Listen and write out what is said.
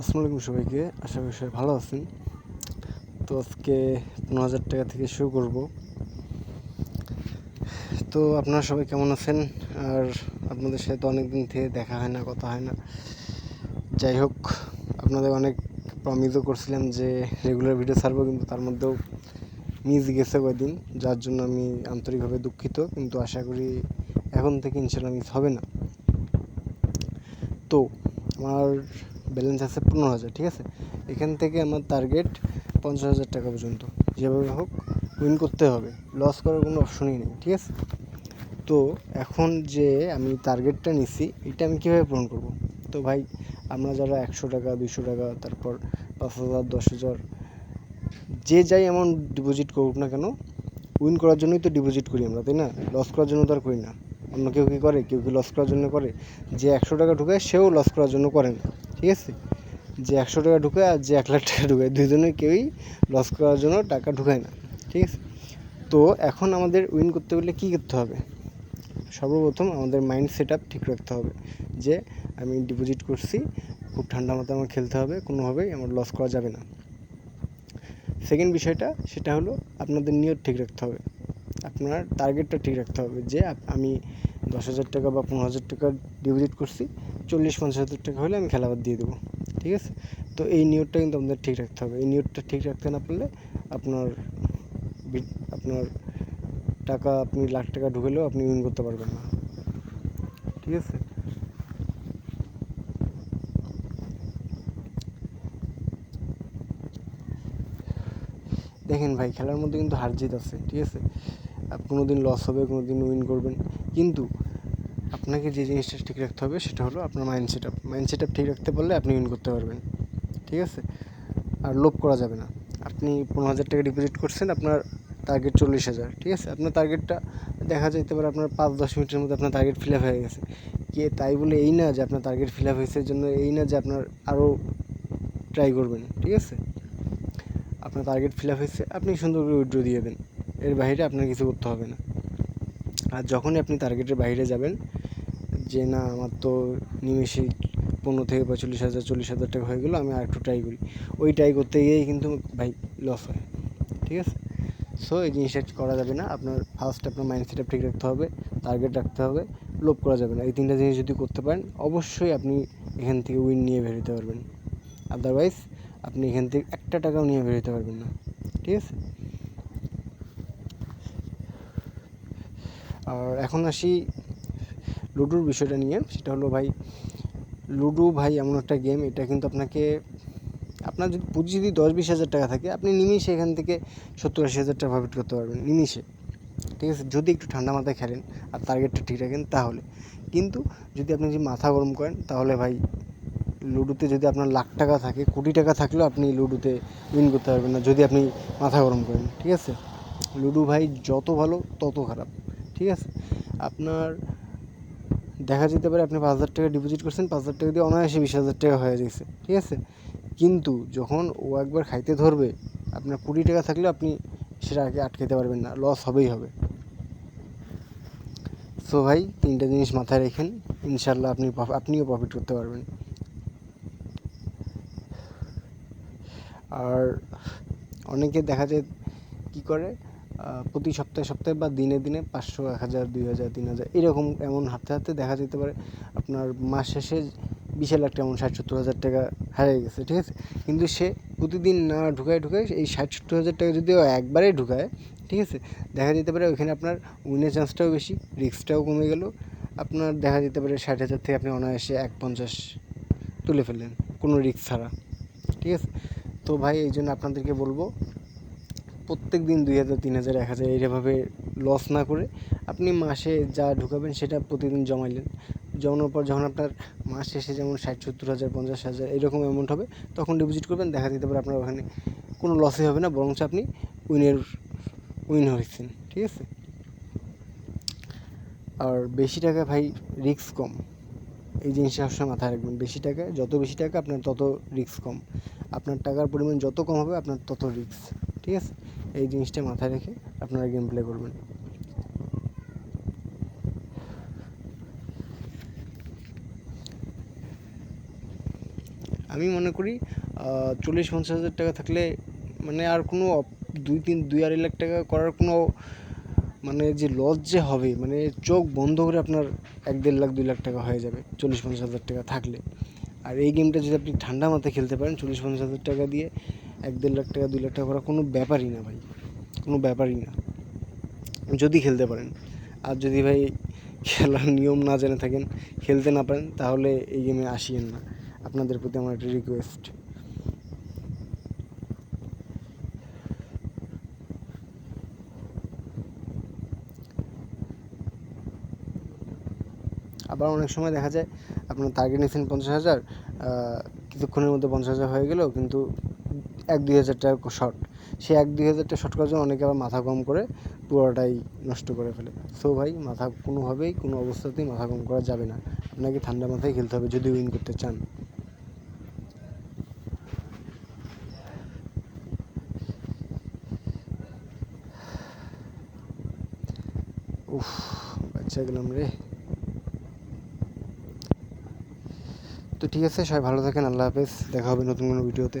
আসসালামু আলাইকুম সবাইকে। আশা করি সবাই ভালো আছেন। তো আজকে পনেরো হাজার টাকা থেকে শুরু করব। তো আপনারা সবাই কেমন আছেন? আর আপনাদের সাথে তো অনেক দিন থেকে দেখা হয় না, কথা হয় না। যাই হোক, আপনাদের অনেক প্রমিসও করছিলাম যে রেগুলার ভিডিও ছাড়বো, কিন্তু তার মধ্যেও মিস গেছে কয়েকদিন। যার জন্য আমি আন্তরিকভাবে দুঃখিত, কিন্তু আশা করি এখন থেকে ইনশাল্লাহ মিস হবে না। তো আমার ব্যালেন্স আছে পনেরো হাজার, ঠিক আছে? এখান থেকে আমার টার্গেট পঞ্চাশ হাজার টাকা পর্যন্ত। যেভাবে হোক উইন করতে হবে। লস করার কোনো অপশনই নেই, ঠিক আছে? তো এখন যে আমি টার্গেটটা নিছি, এটা আমি কীভাবে পূরণ করব? তো ভাই, আমরা যারা একশো টাকা দুশো টাকা, তারপর পাঁচ হাজার, দশ হাজার, যে যাই অ্যামাউন্ট ডিপোজিট করুক না কেন উইন করার জন্যই তো ডিপোজিট করি আমরা, তাই না? লস করার জন্য তো আর করি না। অন্য কেউ কী করে? কেউ কি লস করার জন্য করে? যে একশো টাকা ঢুকায়, সেও লস করার জন্য করে না। ঠিক আছে? যে একশো টাকা ঢুকায় আর যে এক লাখ টাকা ঢুকায়, দুজনে কেউই লস করার জন্য টাকা ঢুকায় না, ঠিক আছে? তো এখন আমাদের উইন করতে হলে কী করতে হবে? সর্বপ্রথম আমাদের মাইন্ড সেট আপ ঠিক রাখতে হবে যে আমি ডিপোজিট করছি, খুব ঠান্ডা মাথায় আমার খেলতে হবে, কোনোভাবেই আমার লস করা যাবে না। সেকেন্ড বিষয়টা সেটা হলো আপনাদের নিয়ত ঠিক রাখতে হবে। আপনার টার্গেটটা ঠিক রাখতে হবে যে আমি দশ হাজার টাকা বা পনেরো হাজার টাকা ডিপোজিট করছি, চল্লিশ, পঞ্চাশ হাজার টাকা হলে আমি খেলাবাদ দিয়ে দেবো, ঠিক আছে? তো এই নিয়তটা কিন্তু আমাদের ঠিক রাখতে হবে। এই নিয়তটা ঠিক রাখতে না পারলে আপনার আপনার টাকা আপনি লাখ টাকা ঢুকেলেও আপনি উইন করতে পারবেন না, ঠিক আছে? দেখেন ভাই, খেলার মধ্যে কিন্তু হার জিত আছে, ঠিক আছে? কোনো দিন লস হবে কোনো দিন উইন করবেন। কিন্তু আপনাকে যে জিনিসটা ঠিক রাখতে হবে সেটা হলো আপনার mind set up mind set up ঠিক রাখতে পারলে আপনি উইন করতে পারবেন। ঠিক আছে? আর লোভ করা যাবে না। আপনি পনেরো হাজার টাকা ডিপোজিট করছেন, আপনার টার্গেট চল্লিশ হাজার। ঠিক আছে? আপনার টার্গেটটা দেখা যেতে পারে আপনার পাঁচ, দশ মিনিটের মধ্যে আপনার টার্গেট ফিল আপ হয়ে গেছে। কে তাই বলে এই না যে আপনার টার্গেট ফিল আপ হয়েছে জন্য এই না যে আপনার আরও ট্রাই করবেন। ঠিক আছে? আপনার টার্গেট ফিল আপ হয়েছে, আপনি সুন্দর করে উইড্রো দিয়ে দেন। এর বাইরে আপনার কিছু করতে হবে না। আর যখনই আপনি টার্গেটের বাইরে যাবেন, যে না আমার তো নিমেষে পনেরো থেকে পঁয়তাল্লিশ হাজার, চল্লিশ হাজার টাকা হয়ে গেলো, আমি আর একটু ট্রাই করি। ওই ট্রাই করতে গিয়েই কিন্তু ভাই লস হয়, ঠিক আছে? সো এই জিনিসটা করা যাবে না। আপনার ফার্স্ট আপনার মাইন্ড সেট ঠিক রাখতে হবে টার্গেট রাখতে হবে, লোভ করা যাবে না। এই তিনটা জিনিস যদি করতে পারেন, অবশ্যই আপনি এখান থেকে উইন নিয়ে বেরোতে পারবেন। আদারওয়াইজ আপনি এখান থেকে একটা টাকাও নিয়ে বেরোতে পারবেন না, ঠিক আছে? আর এখন আসি লুডোর বিষয়টা নিয়ে। সেটা হলো ভাই, লুডো ভাই এমন একটা গেম এটা কিন্তু আপনাকে, আপনার যদি পুঁজি যদি দশ বিশ হাজার টাকা থাকে, আপনি নিমিষে এখান থেকে সত্তর আশি হাজার টাকা প্রফিট করতে পারবেন, নিমিষে। ঠিক আছে? যদি একটু ঠান্ডা মাথায় খেলেন আর টার্গেটটা ঠিক রাখেন, তাহলে। কিন্তু যদি আপনি যদি মাথা গরম করেন, তাহলে ভাই, লুডোতে যদি আপনার লাখ টাকা থাকে, কোটি টাকা থাকলেও আপনি লুডোতে উইন করতে পারবেন না, যদি আপনি মাথা গরম করেন। ঠিক আছে? লুডো ভাই যত ভালো, তত খারাপ। ঠিক আছে? আপনার দেখা যেতে পারে আপনি পাঁচ হাজার টাকা ডিপোজিট করছেন, পাঁচ হাজার টাকা দিয়ে অনায়াসে বিশ হাজার টাকা হয়ে গেছে, ঠিক আছে? কিন্তু যখন ও একবার খাইতে ধরবে, আপনার কুড়ি টাকা থাকলেও আপনি সেটা আগে আটকাতে পারবেন না লস হবেই হবে। সো ভাই, তিনটা জিনিস মাথায় রেখেন ইনশাল্লাহ আপনি আপনিও প্রফিট করতে পারবেন। আর অনেকে দেখা যায় কী করে? প্রতি সপ্তাহে সপ্তাহে বা দিনে দিনে পাঁচশো, এক হাজার, দুই হাজার, তিন হাজার, এরকম এমন হাতে হাতে দেখা যেতে পারে। আপনার মাস শেষে বিশ লাখ টাকা এমন ষাট, সত্তর হাজার টাকা হারিয়ে গেছে, ঠিক আছে? কিন্তু সে প্রতিদিন না ঢুকায় ঢুকায় এই ষাট, সত্তর হাজার টাকা যদি ও একবারেই ঢুকায়, ঠিক আছে? দেখা যেতে পারে ওইখানে আপনার উইনের চান্সটাও বেশি রিস্কটাও কমে গেল। আপনার দেখা যেতে পারে ষাট হাজার থেকে আপনি অনায়াসে এক পঞ্চাশ তুলে ফেললেন, কোনো রিস্ক ছাড়া, ঠিক আছে? তো ভাই, এই জন্য আপনাদেরকে বলব প্রত্যেক দিন দুই হাজার, তিন হাজার, এক হাজার এইভাবে লস না করে আপনি মাসে যা ঢুকাবেন সেটা প্রতিদিন জমাইলেন। জমানোর পর যখন আপনার মাস শেষে যেমন ষাট, সত্তর হাজার, পঞ্চাশ হাজার এরকম অ্যামাউন্ট হবে, তখন ডিপোজিট করবেন, দেখা দিতে পারে আপনার ওখানে কোনো লসই হবে না, বরঞ্চ আপনি উইনের উইন হয়েছেন, ঠিক আছে? আর বেশি টাকা ভাই রিস্ক কম। এই জিনিসটা সবসময় মাথায় রাখবেন, বেশি টাকায় যত বেশি টাকা আপনার তত রিস্ক কম। আপনার টাকার পরিমাণ যত কম হবে, আপনার তত রিস্ক ঠিক আছে? এই জিনিসটা মাথায় রেখে আপনারা গেম প্লে করবেন। আমি মনে করি চল্লিশ পঞ্চাশ হাজার টাকা থাকলে মানে আর কোনো দুই তিন, দুই আড়াই লাখ টাকা করার কোনো মানে যে লস যে হবে মানে চোখ বন্ধ করে আপনার এক দেড় লাখ, দুই লাখ টাকা হয়ে যাবে চল্লিশ পঞ্চাশ হাজার টাকা থাকলে। আর এই গেমটা যদি আপনি ঠান্ডা মাথায় খেলতে পারেন, চল্লিশ পঞ্চাশ হাজার টাকা দিয়ে এক দেড় লাখ টাকা, দুই লাখ টাকা করা কোনো ব্যাপারই না ভাই। কোনো ব্যাপারই না। যদি খেলতে পারেন। আর যদি ভাই খেলার নিয়ম না জেনে থাকেন, খেলতে না পারেন, তাহলে এই গেমে আসিয়েন না। আপনাদের প্রতি আমার একটা রিকোয়েস্ট আবার অনেক সময় দেখা যায়, আপনার টার্গেট নিয়েছেন পঞ্চাশ হাজার কিছুক্ষণের মধ্যে পঞ্চাশ হাজার হয়ে গেল কিন্তু এক দুই হাজার টাকা শর্ট সে এক দুই হাজার টাকা শর্ট করার জন্য অনেকে আবার মাথা কম করে পুরোটাই নষ্ট করে ফেলে। সো ভাই, মাথা কোনোভাবেই, কোনো অবস্থাতেই মাথা কম করা যাবে না। আপনাকে ঠান্ডা মাথায় খেলতে হবে যদি উইন করতে চান। উফ বাচ্চা গেলাম রে। তো ঠিক আছে সবাই ভালো থাকেন আল্লাহ হাফেজ দেখা হবে নতুন কোনো ভিডিওতে।